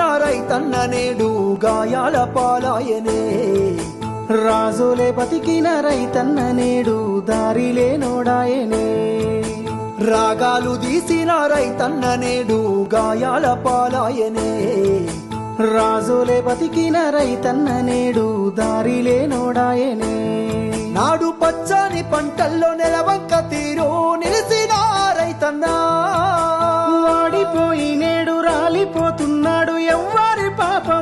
తీసిన రైతన్న నేడు గాయాల పాలాయనే. రాజులే బతికిన రైతన్న నేడు దారిలే నోడాయనే. రాగాలు తీసిన రైతన్న నేడు గాయాల పాలాయనే. రాజులే బతికిన రైతన్న నేడు దారిలే నోడాయనే. నాడు పచ్చని పంటల్లో నెలవంక తీరు నిలిసిన రైతన్నా. వాడిపోయి నేడు రాలిపోతున్నాడు